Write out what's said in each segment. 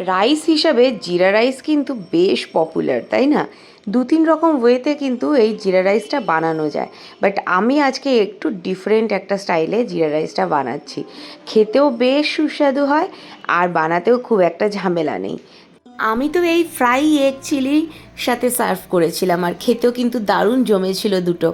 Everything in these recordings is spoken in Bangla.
রাইস হিসাবে জিরা রাইস কিন্তু বেশ পপুলার তাই না? দু তিন রকম ওয়েতে কিন্তু এই জিরা রাইসটা বানানো যায়। বাট আমি আজকে একটু ডিফারেন্ট একটা স্টাইলে জিরা রাইসটা বানাচ্ছি। খেতেও বেশ সুস্বাদু হয়, আর বানাতেও খুব একটা ঝামেলা নেই। আমি তো এই ফ্রাই এগ চিলির সাথে সার্ভ করেছিলাম, আর খেতেও কিন্তু দারুণ জমেছিল দুটো।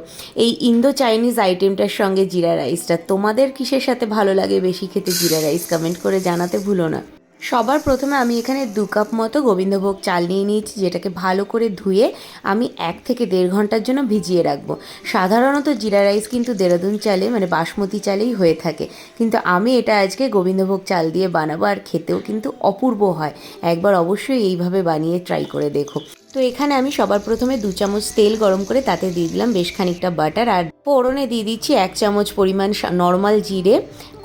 এই ইন্দো চাইনিজ আইটেমটার সঙ্গে জিরা রাইসটা তোমাদের কিসের সাথে ভালো লাগে বেশি খেতে? জিরা রাইস কমেন্ট করে জানাতে ভুলো না। সবার প্রথমে আমি এখানে দু কাপ মতো গোবিন্দভোগ চাল নিয়ে নিয়েছি, যেটাকে ভালো করে ধুয়ে আমি এক থেকে দেড় ঘণ্টার জন্য ভিজিয়ে রাখব। সাধারণত জিরা রাইস কিন্তু দেরাদুন চালে মানে বাসমতি চালেই হয়ে থাকে। কিন্তু আমি এটা আজকে গোবিন্দভোগ চাল দিয়ে বানাবো, আর খেতেও কিন্তু অপূর্ব হয়। একবার অবশ্যই এইভাবে বানিয়ে ট্রাই করে দেখো। তো এখানে আমি সবার প্রথমে দু চামচ তেল গরম করে তাতে দিয়ে দিলাম বেশ খানিকটা বাটার। আর ফোড়নে দিয়ে দিচ্ছি এক চামচ পরিমাণ নর্মাল জিরে,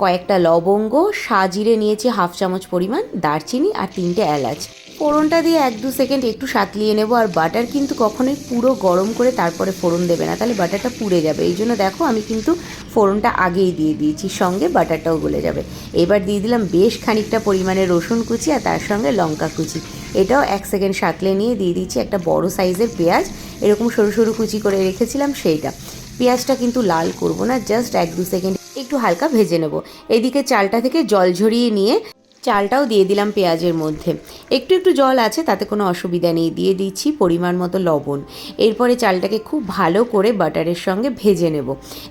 কয়েকটা লবঙ্গ, সাজিরে নিয়েছি হাফ চামচ পরিমাণ দারচিনি আর তিনটে এলাচ। ফোড়নটা দিয়ে এক দু সেকেন্ড একটু সাতলিয়ে নেব আর বাটার কিন্তু কখনোই পুরো গরম করে তারপরে ফোড়ন দেবে না, তাহলে বাটারটা পুড়ে যাবে। এই জন্য দেখো আমি কিন্তু ফোড়নটা আগেই দিয়ে দিয়েছি, সঙ্গে বাটারটাও গলে যাবে। এবার দিয়ে দিলাম বেশ খানিকটা পরিমাণে রসুন কুচি আর তার সঙ্গে লঙ্কা কুচি। এটাও এক সেকেন্ড সাঁতলে নিয়ে দিয়ে দিচ্ছি একটা বড় সাইজের পেঁয়াজ। এরকম সরু সরু কুচি করে রেখেছিলাম সেইটা। পেঁয়াজটা কিন্তু লাল করব না জাস্ট এক দু সেকেন্ড একটু হালকা ভেজে নেব। এদিকে চালটা থেকে জল ঝরিয়ে নিয়ে চালটাও দিয়ে দিলাম পেঁয়াজের মধ্যে। একটু একটু জল আছে, তাতে কোনো অসুবিধা নেই, দিয়ে দিচ্ছি পরিমাণ মতো লবণ। এরপরে চালটাকে খুব ভালো করে বাটারের সঙ্গে ভেজে নেব।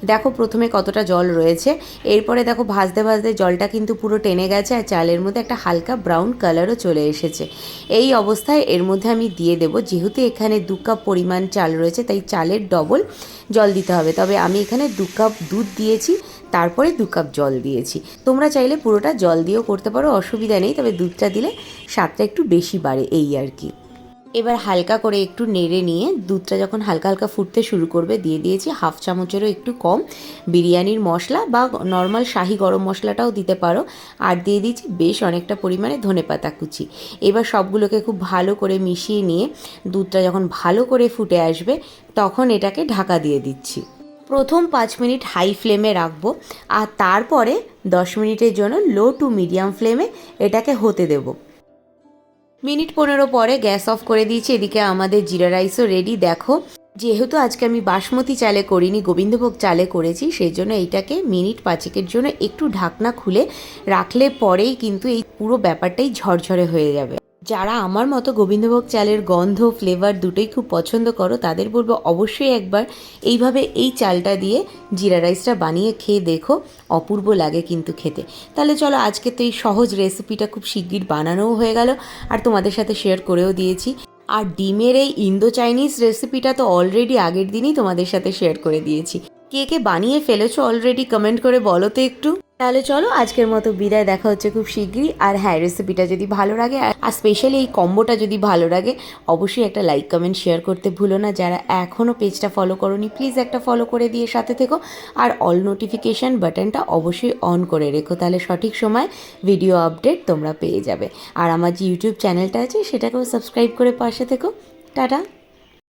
দেখো প্রথমে কতটা জল রয়েছে। এরপরে দেখো ভাজতে ভাজতে জলটা কিন্তু পুরো টেনে গেছে আর চালের মধ্যে একটা হালকা ব্রাউন কালারও চলে এসেছে। এই অবস্থায় এর মধ্যে আমি দিয়ে দেব, যেহেতু এখানে দু কাপ পরিমাণ চাল রয়েছে, তাই চালের ডবল জল দিতে হবে। তবে আমি এখানে দু কাপ দুধ দিয়েছি, তারপরে দু কাপ জল দিয়েছি। তোমরা চাইলে পুরোটা জল দিয়েও করতে পারো, অসুবিধা নেই, তবে দুধটা দিলে স্বাদটা একটু বেশি বাড়ে, এই আর কি। এবার হালকা করে একটু নেড়ে নিয়ে দুধটা যখন হালকা হালকা ফুটতে শুরু করবে, দিয়ে দিয়েছি হাফ চামচেরও একটু কম বিরিয়ানির মশলা বা নর্মাল শাহি গরম মশলাটাও দিতে পারো। আর দিয়ে দিয়েছি বেশ অনেকটা পরিমাণে ধনে পাতা কুচি। এবার সবগুলোকে খুব ভালো করে মিশিয়ে নিয়ে দুধটা যখন ভালো করে ফুটে আসবে, তখন এটাকে ঢাকা দিয়ে দিচ্ছি। প্রথম পাঁচ মিনিট হাই ফ্লেমে রাখব, আর তারপরে দশ মিনিটের জন্য লো টু মিডিয়াম ফ্লেমে এটাকে হতে দেবো। মিনিট পনেরো পরে গ্যাস অফ করে দিয়েছি, এদিকে আমাদের জিরা রাইসও রেডি দেখো, যেহেতু আজকে আমি বাসমতি চালে করিনি, গোবিন্দভোগ চালে করেছি, সেই জন্য এইটাকে মিনিট পাঁচেকের জন্য একটু ঢাকনা খুলে রাখলে পরেই কিন্তু এই পুরো ব্যাপারটাই ঝরঝরে হয়ে যাবে। যারা আমার মতো গোবিন্দভোগ চালের গন্ধ ফ্লেভার দুটোই খুব পছন্দ করো, তাদের বলব অবশ্যই একবার এইভাবে এই চালটা দিয়ে জিরা রাইসটা বানিয়ে খেয়ে দেখো। অপূর্ব লাগে কিন্তু খেতে। তাহলে চলো আজকে তো এই সহজ রেসিপিটা খুব শিগগির বানানোও হয়ে গেল, আর তোমাদের সাথে শেয়ার করেও দিয়েছি। আর ডিমের এই ইন্দো চাইনিজ রেসিপিটা তো অলরেডি আগের দিনই তোমাদের সাথে শেয়ার করে দিয়েছি। কে কে বানিয়ে ফেলেছো অলরেডি কমেন্ট করে বলো তো একটু। তাহলে চলো আজকের মতো বিদায়। দেখা হচ্ছে খুব শিগগিরই আর হ্যাঁ রেসিপিটা যদি ভালো লাগে, আর স্পেশালি এই কম্বোটা যদি ভালো লাগে, অবশ্যই একটা লাইক কমেন্ট শেয়ার করতে ভুলো না। যারা এখনও পেজটা ফলো করোনি প্লিজ একটা ফলো করে দিয়ে সাথে থেকো। আর অল নোটিফিকেশান বাটনটা অবশ্যই অন করে রেখো। তাহলে সঠিক সময় ভিডিও আপডেট তোমরা পেয়ে যাবে। আর আমার যে ইউটিউব চ্যানেলটা আছে, সেটাকেও সাবস্ক্রাইব করে পাশে থেকো। টাটা!